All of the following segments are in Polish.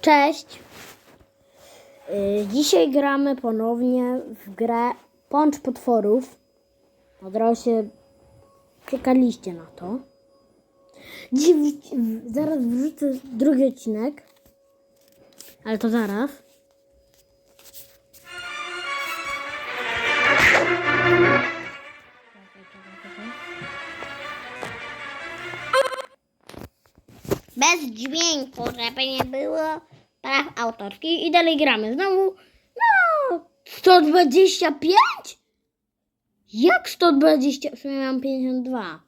Cześć! Yy, Dzisiaj gramy ponownie w grę Pącz Potworów. Od razu się czekaliście na to. W- zaraz wrzucę drugi odcinek. Ale to zaraz. Bez dźwięku, żeby nie było praw autorskich. I dalej gramy. Znowu, no, 125? Jak 120? W sumie mam 52.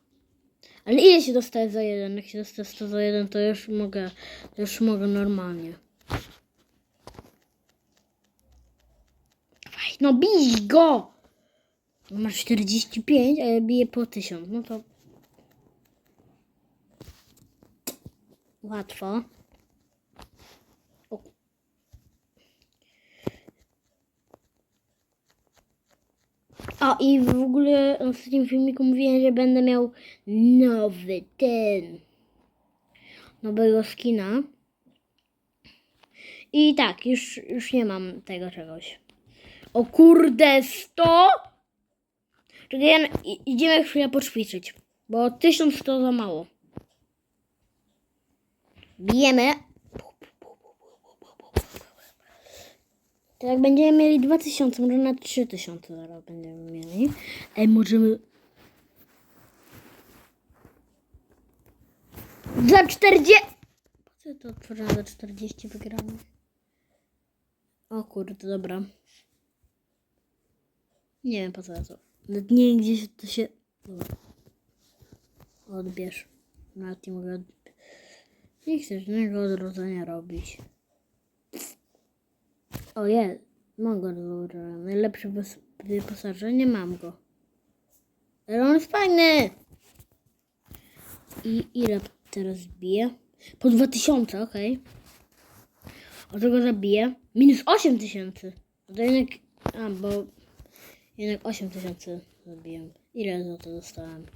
Ale ile się dostaje za jeden? Jak się dostaje 100 za jeden, to już mogę, to już mogę normalnie. No bij go! Masz 45, a ja biję po 1000. No to Łatwo. O. O i w ogóle w ostatnim filmiku mówiłem, że będę miał nowy ten. Nowego skina. I tak, już, już nie mam tego czegoś. O kurde, 100? Czekaj, idziemy chwilę poćwiczyć. Bo 1100 za mało. Bijemy. To jak będziemy mieli 2000, może na 3000 zaraz będziemy mieli. Ej, możemy... Za 40... Po co to otworzyłem za 40 wygramy? O kurde, dobra. Nie wiem po co to. Nawet nie wiem gdzie się to się... Odbierz. Nawet nie mogę odbierz. Nie chcę żadnego odrodzenia robić. O jest, mam go odrodzenia. Najlepsze wyposażenie, mam go. Ale on jest fajny! I ile teraz bije? Po 2000, okej. Okay. Od tego zabiję. Minus 8000. No to jednak... A, bo... Jednak 8000 zabiłem. Ile za to dostałem?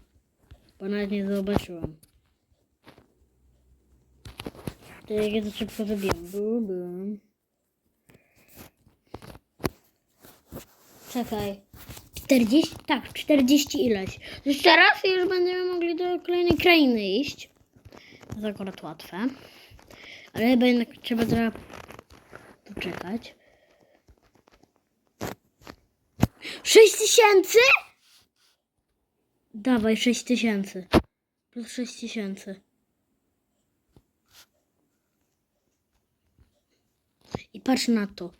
Bo nawet nie zobaczyłam. To jak ja to szybko zrobiłem. Bum, bum. Czekaj. 40? Tak, 40 ileś. Jeszcze raz i już będziemy mogli do kolejnej krainy iść. To jest akurat łatwe. Ale chyba jednak trzeba trochę poczekać. 6 tysięcy? Dawaj 6 tysięcy. Plus 6 tysięcy. Patrz na to.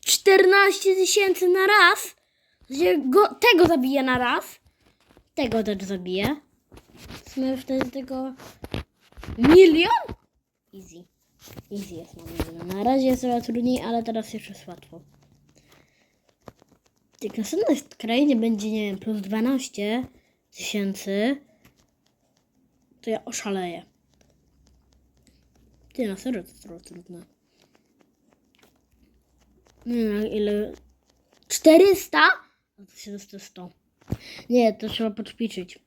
14 tysięcy na raz. Go, tego zabiję na raz. Tego też zabiję. Sumie wtedy tego... Milion? Easy. Easy jest na milion. Na razie jest trochę trudniej, ale teraz już jest łatwo. Jak następnej krainie będzie, nie wiem, plus 12 tysięcy, to ja oszaleję. Ty, na serio to trochę trudne. Nie wiem, ile... 400? No to się dostaje 100. Nie, to trzeba poćwiczyć.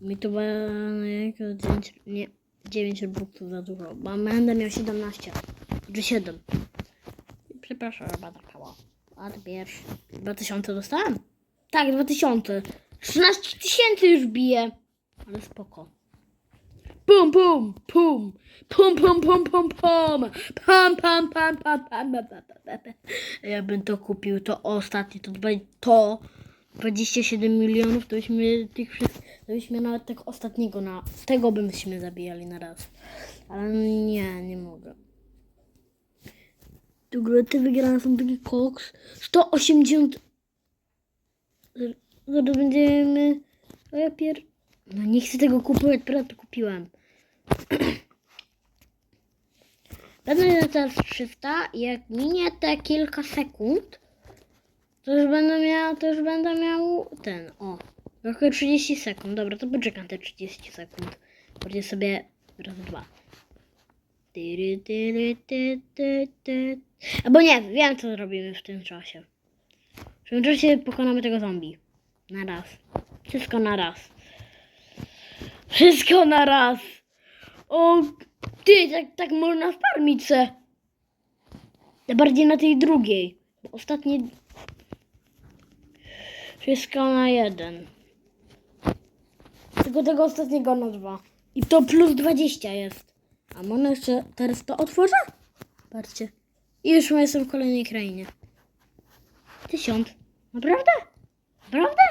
Mi to jako 9, nie, 9 punktów za dużo, bo będę miał 17, czy 7. Przepraszam, chyba a to pierwszy. 2000 dostałem? Tak, 2000. 13 tysięcy już bije. Ale spoko. Pum, pum, pum. Pum, pum, pum, pum, pum. Pam, pam, pam, pam, pam, Ja bym to kupił, to ostatni, to, to 27 milionów, to byśmy tych wszystkich, to byśmy nawet tego ostatniego na, tego byśmy zabijali na raz. Ale nie, nie mogę. W ogóle te wygrane są taki koks. 180. Zaraz będziemy. A ja pier. No nie chcę tego kupować, prawda to kupiłem. Będę miał teraz 300 i jak minie te kilka sekund, to już będę miał, to już będę miał ten, o. Trochę 30 sekund. Dobra, to poczekam te 30 sekund. Będzie sobie raz, dwa. Tyry, tyry, ty, ty, ty. Albo nie, wiem co zrobimy w tym czasie. W tym czasie pokonamy tego zombie. Na raz. Wszystko na raz. Wszystko na raz. O, ty, tak, tak można farmić se. Bardziej na tej drugiej. Ostatnie... Wszystko na jeden. Tylko tego ostatniego na dwa. I to plus 20 jest. A można jeszcze teraz to otworzę? Patrzcie. I już jestem w kolejnej krainie. Tysiąc. Naprawdę? Naprawdę?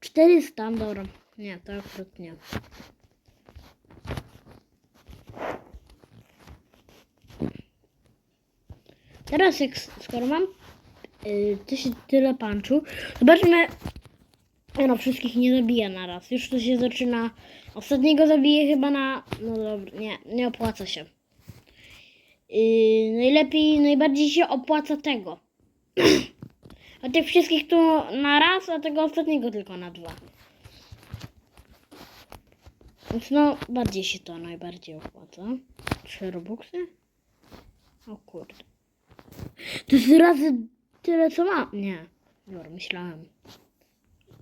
400, dobra. Nie, to akurat nie. Teraz jak skoro mam yy, tyle panczu, zobaczmy. No wszystkich nie zabiję na raz. Już to się zaczyna. Ostatniego zabiję chyba na. No dobra, nie, nie opłaca się. Yy, najlepiej, najbardziej się opłaca tego. A tych wszystkich tu na raz, a tego ostatniego tylko na dwa. Więc no, bardziej się to najbardziej opłaca. Trzy robuxy? O kurde. To jest razy tyle co mam. Nie. Dobra, myślałem.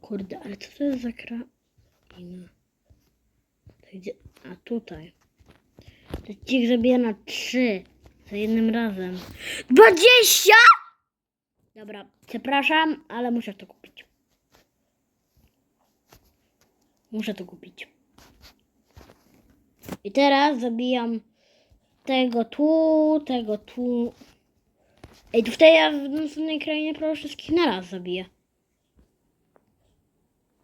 Kurde, ale co to jest za kraina? To gdzie? A tutaj. To ci zabija na trzy. Za jednym razem. Dwadzieścia! Dobra, przepraszam, ale muszę to kupić. Muszę to kupić. I teraz zabijam tego tu, tego tu. Ej, wtedy ja w następnej krainie prawie wszystkich naraz zabiję.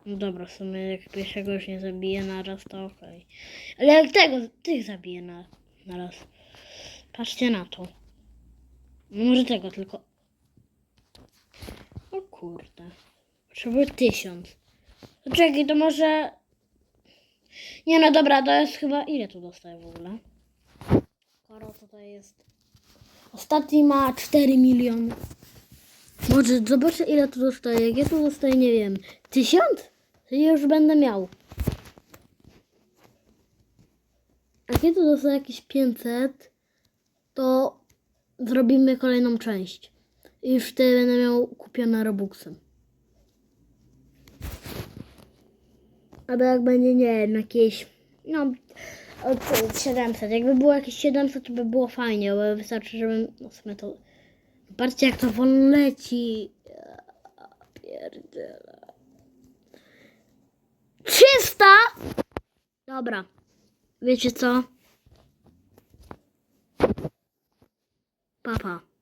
No dobra, w sumie jak pierwszego już nie zabiję naraz, to okej. Ale jak tego, tych zabiję na, naraz. Patrzcie na to. Może tego tylko. O kurde. Potrzebuję tysiąc. Czekaj, to może... Nie no dobra, to jest chyba... Ile tu dostaję w ogóle? Karo tutaj jest... Ostatni ma 4 miliony. Może zobaczę ile tu dostaję. Jak ja tu dostaję, nie wiem, tysiąc? Ja już będę miał. A tu dostaję jakieś 500, to zrobimy kolejną część. I już wtedy będę miał kupione Robuxem. Albo jak będzie, nie wiem, jakieś, no, od 700. Jakby było jakieś 700, to by było fajnie, bo wystarczy, żebym, no w to, patrzcie jak to wolno leci. Ja pierdzielę. 300! Dobra. Wiecie co? Papa.